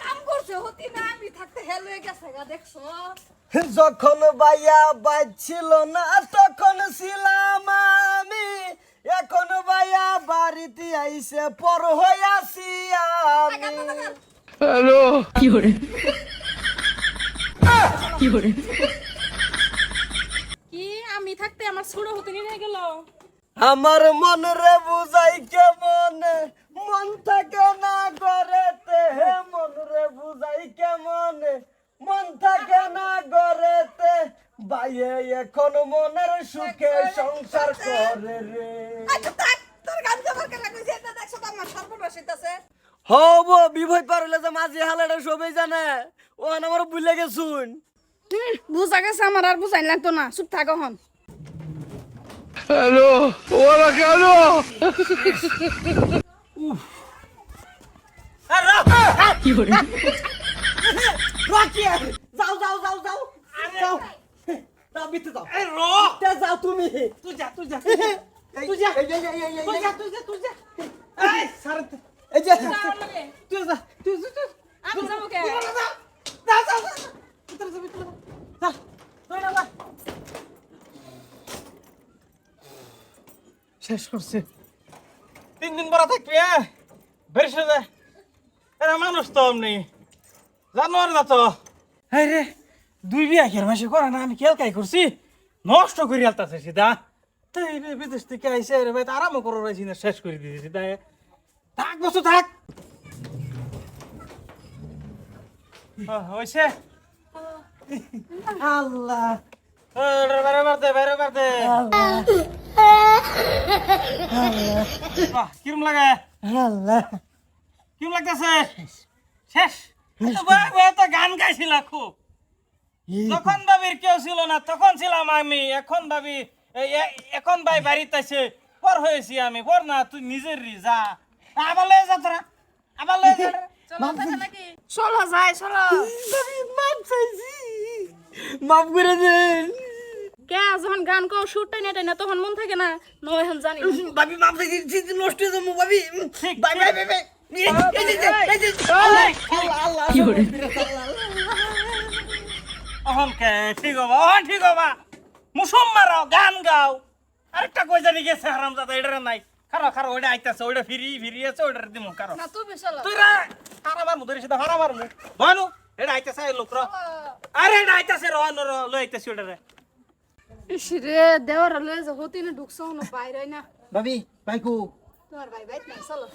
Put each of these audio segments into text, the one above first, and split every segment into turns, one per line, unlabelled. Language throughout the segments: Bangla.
কাম করছে আমি থাকতে হেল হয়ে গেছে গা দেখছ?
যখন বাইয়া বাজছিল না তখন ছিলাম আমি। এখন বাইয়া বাড়িতে আইসে পর হইয়াছি আমি।
কি আমি থাকতে আমার ছোড়ো হতে নিয়ে গেল।
আমার মন রে বুঝাই কেমন? মন থাকে না গড়েতে মন রে বুঝাই কেমন? মন থাকে না গড়েতে বাইয়ে এখন মনের সুখে সংসার করে রে। হব বিভয় পারলে যে মাঝে হালাটা সবাই জানে। ও আমার ভুলে গেছুন।
বুঝা গেছে আমার আর বুঝাই লাগতো না। চুপ থাকো হন
যাও যাও যাও যাও। যাও। যাও বিতে যাও।
এই র।
তে যাও তুমি।
তুই যা তুই যা।
তুই যা। এই এই এই এই
তুই যা তুই যা তুই যা। এই সারে
এই যে
তুই যা তুই যা তুই
আমি যাব কে
যা যা যা ভিতরে যা ভিতরে যা তুই না যা শেষ করছে। তিন দিন পরে থাকবি হ্যাঁ বেরিয়ে যা। এরা মানুষ তো অমনি। জানোয়ার না তো। হ্যাঁ রে দুই বিয়া খের মাসে করে না? আমি কেলকাই করছি? নষ্ট করে আলতাছে সিধা। তাই রে বিদেশ থেকে আইসে রে ভাই আরাম করে রয়েছি না শেষ করে দিয়েছি সিধা থাক বসু থাক। হয়েছে আল্লাহ। বাইরে বাড়তে বাইরে বাড়তে কিরম লাগে?
আল্লাহ।
কিরম লাগতেছে? শেষ। তো বাহ, বাহ, গান গাইছিল খুব। যখন ভাবির কেউ ছিল না তখন ছিলাম আমি। এখন ভাবি এখন ভাই বাড়িতে আছে পর হয়েছি আমি। পর না তুই নিজের রি যা। আবার লয়ে যা তোরা। আবার লয়ে যা।
চলো যাই চলো।
মাপ চাইছি। মাপ করে দেন।
কে যখন গান কও সুর টাইনা টাইনা তখন মন থাকে না। নয় এখন জানি না।
ভাবি মাপ নষ্ট হয়ে যাব ভাবি। বাই বাই বাই বাই এই এই যে, এই যে, আল্লাহ আল্লাহ
অহন কে ঠিক হবা অহন ঠিক হবা। মুসুম মারাও গান গাও। আরেকটা কই জানি গেছে হারাম দাদা এটা নাই। খারো খারো ওইটা আইতাছে ওইটা ফিরি ফিরি আছে ওইটা দিমু কারও
না তুমি চলো
তুই রে হারা মারমু ধরে সেটা হারা মারমু। ভানু এটা আইতাছে এই লোক র। আরে এটা আইতাছে র র লই আইতাছে ওটা রে
ইস রে দেওয়ার লয়ে যা হতি না ঢুকছো না বাইরে না
ভাবি ভাইকু
তোমার ভাই বাইত নাই চলো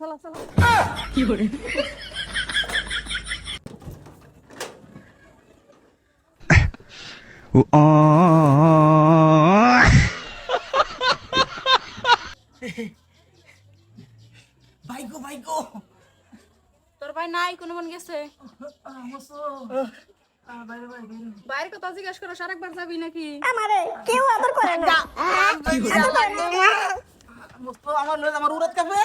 চলো চলো
ভাইকু ভাইকু
তোর ভাই নাই কোনো মন গেছে বাইরে কথা জিজ্ঞেস করো আরেকবার যাবি নাকি?
আমার লয়ে আমার উড়াত কাফে